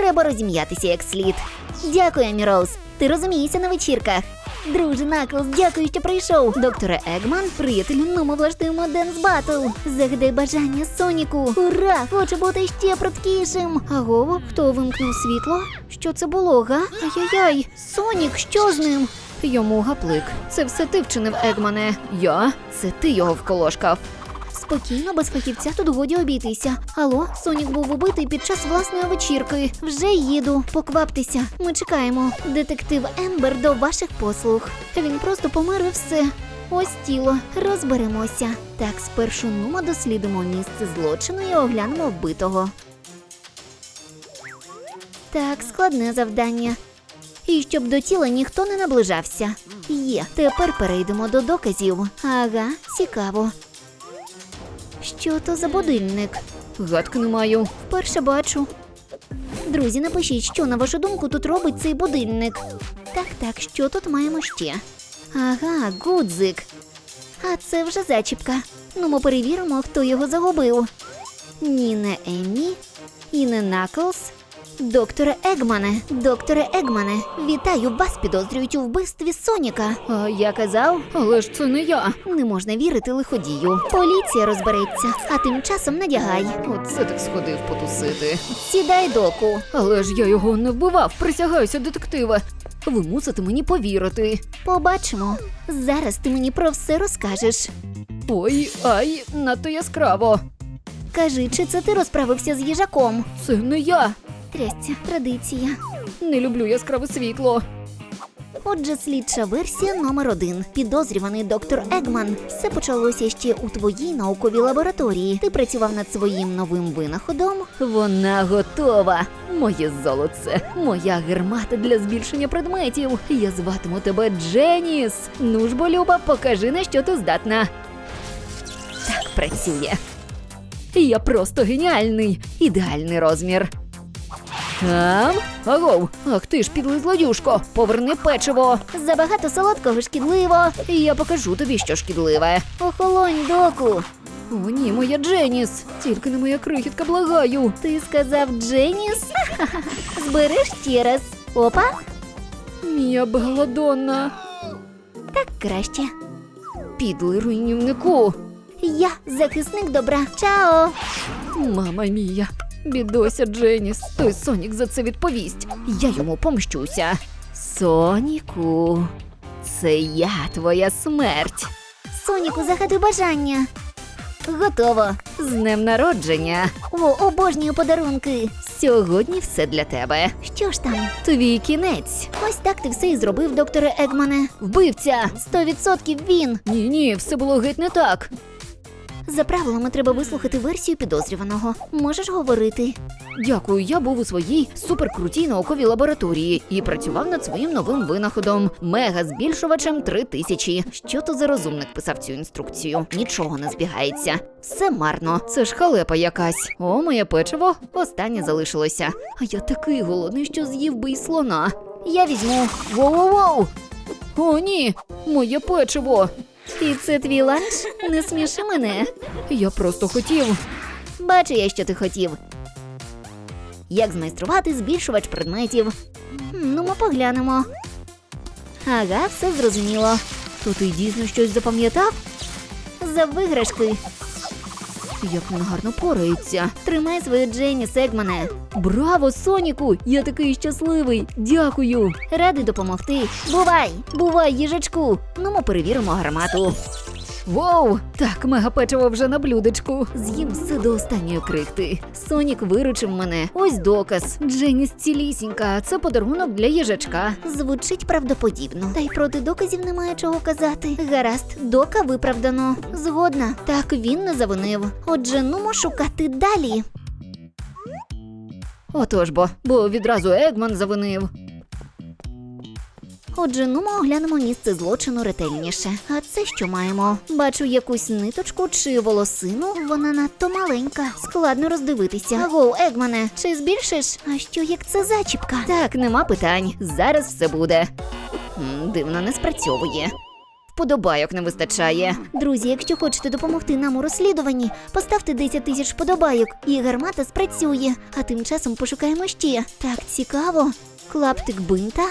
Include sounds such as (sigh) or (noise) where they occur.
Треба розім'ятися як слід. Дякую, Емі Ти розумієшся на вечірках. Друже Наклз, дякую, що прийшов. Докторе Егман, приятелю, ну ми влаштуємо денс батл. Загадай бажання Соніку. Ура! Хочу бути ще пруткішим. Аго, хто вимкнув світло? Що це було, га? Ай-яй-яй, Сонік, що з ним? Йому гаплик. Це все ти вчинив, Егмане. Я? Це ти його вколошкав. Спокійно, без фахівця тут годі обійтися. Алло, Сонік був убитий під час власної вечірки. Вже їду. Покваптеся. Ми чекаємо. Детектив Ембер до ваших послуг. Він просто помер і все. Ось тіло. Розберемося. Так, спершу нумо дослідимо місце злочину і оглянемо вбитого. Так, складне завдання. І щоб до тіла ніхто не наближався. Є, тепер перейдемо до доказів. Ага, цікаво. Що то за будильник? Гадки не маю. Вперше бачу. Друзі, напишіть, що на вашу думку тут робить цей будильник. Так, так, що тут маємо ще? Ага, гудзик. А це вже зачіпка. Ну, ми перевіримо, хто його загубив. Ні, не Еммі, і не Наклз. Докторе Егмане, докторе Егмане, вітаю вас підозрюють у вбивстві Соніка. А я казав, але ж це не я. Не можна вірити лиходію. Поліція розбереться, а тим часом надягай. Оце так сходив потусити. Сідай доку. Але ж я його не вбивав, присягаюся, детективе. Ви мусите мені повірити. Побачимо. Зараз ти мені про все розкажеш. Ой, ай, надто яскраво. Кажи, чи це ти розправився з їжаком? Це не я. Трясця, традиція. Не люблю яскраве світло. Отже, слідча версія номер один. Підозрюваний доктор Егман. Все почалося ще у твоїй науковій лабораторії. Ти працював над своїм новим винаходом. Вона готова. Моє золоце, моя гармата для збільшення предметів. Я зватиму тебе Дженіс. Ну ж, бо, Люба, покажи на що ти здатна. Так працює. Я просто геніальний, ідеальний розмір. Там? Агов, ах ти ж підлий злодюшко, поверни печиво. Забагато солодкого шкідливо. Я покажу тобі, що шкідливе. Охолонь, доку. О, ні, моя Дженіс. Тільки не моя крихітка, благаю. Ти сказав Дженіс? (laughs) Збереш ще раз. Опа, Мія Беладонна. так краще. Підлий руйнівнику. Я захисник добра. Чао! Мама мія. Бідося Дженіс. Той Сонік за це відповість. Я йому помщуся. Соніку, це я твоя смерть. Соніку, загадуй бажання. Готово. З днем народження. О, обожнюю подарунки. Сьогодні все для тебе. Що ж там? Твій кінець. Ось так ти все і зробив, докторе Егмане. Вбивця. Сто відсотків він. Ні, ні, все було геть не так. За правилами треба вислухати версію підозрюваного. Можеш говорити. Дякую, я був у своїй суперкрутій науковій лабораторії і працював над своїм новим винаходом мега збільшувачем 3000. Що то за розумник писав цю інструкцію? Нічого не збігається. Все марно. Це ж халепа якась. О, моє печиво останнє залишилося. А я такий голодний, що з'їв би й слона. Я візьму. Воу-воу-воу! О, ні, моє печиво. І це твій ланч? Не сміши мене. Я просто хотів. Бачу я, що ти хотів. Як змайструвати збільшувач предметів? Ну, ми поглянемо. Ага, все зрозуміло. То ти дійсно щось запам'ятав? За виграшки. Як він гарно порається. Тримай свою Дженні Сегмане. Браво, Соніку! Я такий щасливий! Дякую! Радий допомогти. Бувай! Бувай, їжачку! Ну, ми перевіримо гармату. Воу! Так, мегапечиво вже на блюдечку. З'їм все до останньої крихти. Сонік виручив мене. Ось доказ. Дженіс цілісінька. Це подарунок для їжачка. Звучить правдоподібно. Та й проти доказів немає чого казати. Гаразд, дока виправдано. Згодна. Так він не завинив. Отже, нумо шукати далі. Отож бо, бо відразу Егман завинив. Отже, ну ми оглянемо місце злочину ретельніше. А це що маємо? Бачу якусь ниточку чи волосину. Вона надто маленька. Складно роздивитися. Агоу, Егмане, чи збільшиш? А що як це зачіпка? Так, нема питань. Зараз все буде. Дивно не спрацьовує. Вподобайок не вистачає. Друзі, якщо хочете допомогти нам у розслідуванні, поставте 10 тисяч вподобайок, і гармата спрацює. А тим часом пошукаємо ще. Так цікаво. Клаптик бинта,